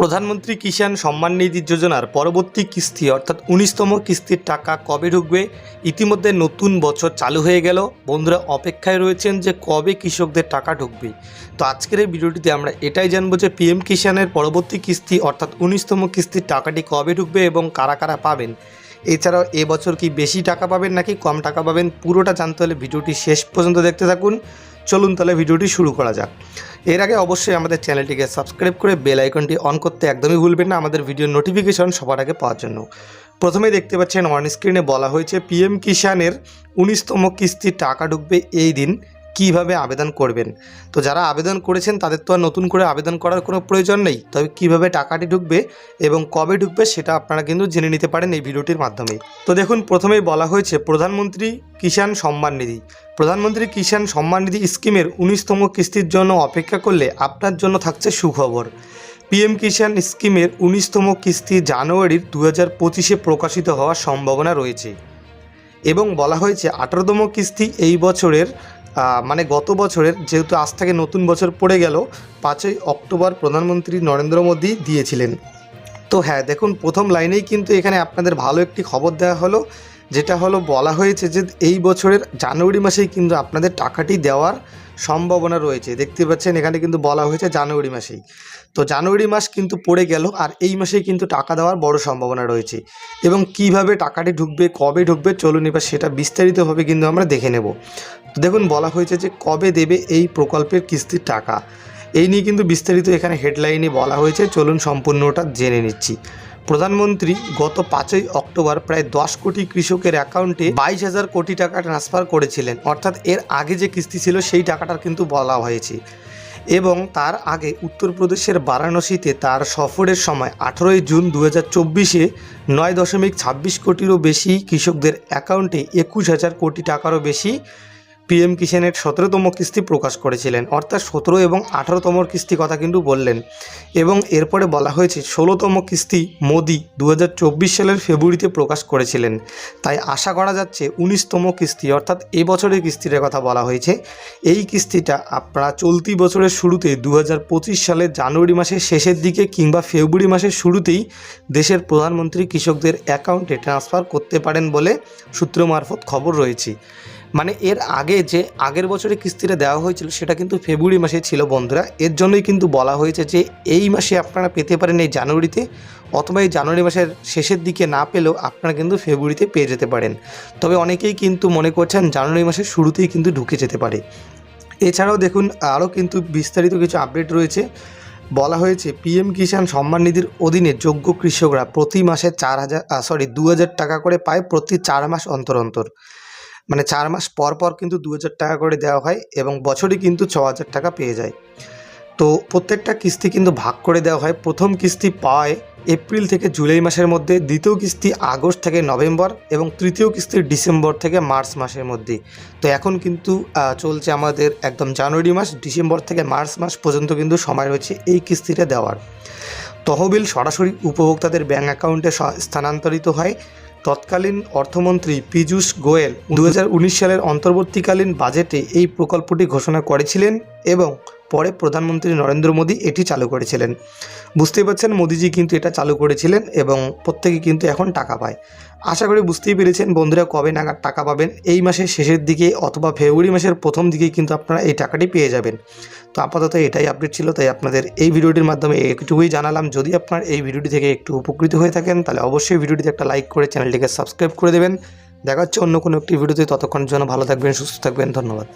প্রধানমন্ত্রী কিষাণ সম্মান নিধি যোজনার পরবর্তী কিস্তি, অর্থাৎ উনিশতম কিস্তির টাকা কবে ঢুকবে? ইতিমধ্যে নতুন বছর চালু হয়ে গেল। বন্ধুরা, অপেক্ষায় রয়েছেন যে কবে কৃষকদের টাকা ঢুকবে। তো আজকের এই ভিডিওটিতে আমরা এটাই জানব যে পিএম কিষাণের পরবর্তী কিস্তি, অর্থাৎ উনিশতম কিস্তির টাকাটি কবে ঢুকবে এবং কারা কারা পাবেন? এছাড়াও এবছর কি বেশি টাকা পাবেন নাকি কম টাকা পাবেন? পুরোটা জানতে হলে ভিডিওটি শেষ পর্যন্ত দেখতে থাকুন। চলুন তাহলে ভিডিওটি শুরু করা যাক। এর আগে অবশ্যই আমাদের চ্যানেলটিকে সাবস্ক্রাইব করে বেল আইকনটি অন করতে একদমই ভুলবেন না, আমাদের ভিডিও নোটিফিকেশন সবার আগে পাওয়ার জন্য। প্রথমে দেখতে পাচ্ছেন অন স্ক্রিনে বলা হয়েছে পিএম কিষানের উনিশতম কিস্তির টাকা ঢুকবে এই দিন। কীভাবে আবেদন করবেন? তো যারা আবেদন করেছেন, তাদের তো আর নতুন করে আবেদন করার কোনো প্রয়োজন নেই। তবে কীভাবে টাকাটি ঢুকবে এবং কবে ঢুকবে, সেটা আপনারা কিন্তু জেনে নিতে পারেন এই ভিডিওটির মাধ্যমে। তো দেখুন, প্রথমেই বলা হয়েছে, প্রধানমন্ত্রী কিষাণ সম্মান নিধি। প্রধানমন্ত্রী কিষাণ সম্মান নিধি স্কিমের উনিশতম কিস্তির জন্য অপেক্ষা করলে আপনার জন্য থাকছে সুখবর। পিএম কিষাণ স্কিমের উনিশতম কিস্তি জানুয়ারির দু হাজার পঁচিশে প্রকাশিত হওয়ার সম্ভাবনা রয়েছে। এবং বলা হয়েছে, আঠারোতম কিস্তি এই বছরের মানে গত বছরের যেহেতু আজ থেকে নতুন বছর পড়ে গেল, পাঁচই অক্টোবর প্রধানমন্ত্রী নরেন্দ্র মোদী দিয়েছিলেন। তো হ্যাঁ দেখুন, প্রথম লাইনেই কিন্তু এখানে আপনাদের ভালো একটি খবর দেওয়া হলো। যেটা হলো বলা হয়েছে যে এই বছরের জানুয়ারি মাসেই কিন্তু আপনাদের টাকাটি দেওয়ার সম্ভাবনা রয়েছে। দেখতে পাচ্ছেন এখানে কিন্তু বলা হয়েছে জানুয়ারি মাসেই। তো জানুয়ারি মাস কিন্তু পড়ে গেল আর এই মাসেই কিন্তু টাকা দেওয়ার বড় সম্ভাবনা রয়েছে। এবং কীভাবে টাকাটি ঢুকবে, কবে ঢুকবে, চলুন এবার সেটা বিস্তারিতভাবে কিন্তু আমরা দেখে নেব। তো দেখুন, বলা হয়েছে যে কবে দেবে এই প্রকল্পের কিস্তির টাকা। এই নিয়ে কিন্তু বিস্তারিত এখানে হেডলাইনে বলা হয়েছে। চলুন সম্পূর্ণটা জেনে নিচ্ছি। প্রধানমন্ত্রী গত পাঁচই অক্টোবর প্রায় দশ কোটি কৃষকের অ্যাকাউন্টে বাইশ হাজার কোটি টাকা ট্রান্সফার করেছিলেন। অর্থাৎ এর আগে যে কিস্তি ছিল, সেই টাকাটার কিন্তু বলা হয়েছে। এবং তার আগে উত্তরপ্রদেশের বারাণসীতে তার সফরের সময় আঠেরোই জুন দু হাজার চব্বিশে নয় দশমিক ছাব্বিশ কোটিরও বেশি কৃষকদের অ্যাকাউন্টে একুশ হাজার কোটি টাকারও বেশি পিএম কিষাণের সতেরোতম কিস্তি প্রকাশ করেছিলেন, অর্থাৎ সতেরো এবং আঠারোতম কিস্তি কথা কিন্তু বললেন। এবং এরপরে বলা হয়েছে, ষোলোতম কিস্তি মোদি দু হাজার চব্বিশ সালের ফেব্রুয়ারিতে প্রকাশ করেছিলেন। তাই আশা করা যাচ্ছে, উনিশতম কিস্তি, অর্থাৎ এবছরের কিস্তির কথা বলা হয়েছে, এই কিস্তিটা আপনারা চলতি বছরের শুরুতে দু হাজার পঁচিশ সালের জানুয়ারি মাসের শেষের দিকে কিংবা ফেব্রুয়ারি মাসের শুরুতেই দেশের প্রধানমন্ত্রী কৃষকদের অ্যাকাউন্টে ট্রান্সফার করতে পারেন বলে সূত্র মারফত খবর রয়েছে। মানে এর আগে যে আগের বছরে কিস্তিটা দেওয়া হয়েছিল, সেটা কিন্তু ফেব্রুয়ারি মাসে ছিল বন্ধুরা। এর জন্যই কিন্তু বলা হয়েছে যে এই মাসে আপনারা পেতে পারেন এই জানুয়ারিতে, অথবা এই জানুয়ারি মাসের শেষের দিকে না পেলেও আপনারা কিন্তু ফেব্রুয়ারিতে পেয়ে যেতে পারেন। তবে অনেকেই কিন্তু মনে করছেন জানুয়ারি মাসের শুরুতেই কিন্তু ঢুকে যেতে পারে। এছাড়াও দেখুন, আরও কিন্তু বিস্তারিত কিছু আপডেট রয়েছে। বলা হয়েছে, পিএম কিষাণ সম্মান নিধির অধীনে যোগ্য কৃষকরা প্রতি মাসে চার হাজার সরি দু হাজার টাকা করে পায় প্রতি চার মাস অন্তর অন্তর। মানে চার মাস পর পর কিন্তু দু হাজার টাকা করে দেওয়া হয় এবং বছরই কিন্তু ছ হাজার টাকা পেয়ে যায়। তো প্রত্যেকটা কিস্তি কিন্তু ভাগ করে দেওয়া হয়। প্রথম কিস্তি পায় এপ্রিল থেকে জুলাই মাসের মধ্যে, দ্বিতীয় কিস্তি আগস্ট থেকে নভেম্বর এবং তৃতীয় কিস্তি ডিসেম্বর থেকে মার্চ মাসের মধ্যে। তো এখন কিন্তু চলছে আমাদের একদম জানুয়ারি মাস, ডিসেম্বর থেকে মার্চ মাস পর্যন্ত কিন্তু সময় রয়েছে এই কিস্তিটা দেওয়ার। তহবিল সরাসরি উপভোক্তাদের ব্যাঙ্ক অ্যাকাউন্টে স্থানান্তরিত হয়। তৎকালীন অর্থমন্ত্রী পীযূষ গোয়েল দু হাজার উনিশ সালের অন্তর্বর্তীকালীন বাজেটে এই প্রকল্পটি ঘোষণা করেছিলেন এবং পরে প্রধানমন্ত্রী নরেন্দ্র মোদী এটি চালু করেছিলেন। বুঝতেই পারছেন, মোদিজি কিন্তু এটা চালু করেছিলেন এবং প্রত্যেকে কিন্তু এখন টাকা পায়। আশা করি বুঝতেই পেরেছেন বন্ধুরা কবে নাগাদ টাকা পাবেন। এই মাসের শেষের দিকে অথবা ফেব্রুয়ারি মাসের প্রথম দিকেই কিন্তু আপনারা এই টাকাটি পেয়ে যাবেন। তো আপাতত এটাই আপডেট ছিল, তাই আপনাদের এই ভিডিওটির মাধ্যমে একটুকুই জানালাম। যদি আপনার এই ভিডিওটি থেকে একটু উপকৃত হয়ে থাকেন, তাহলে অবশ্যই ভিডিওটিতে একটা লাইক করে চ্যানেলটিকে সাবস্ক্রাইব করে দেবেন। দেখা হচ্ছে অন্য কোনো একটি ভিডিওতে, ততক্ষণের জন্য ভালো থাকবেন, সুস্থ থাকবেন, ধন্যবাদ।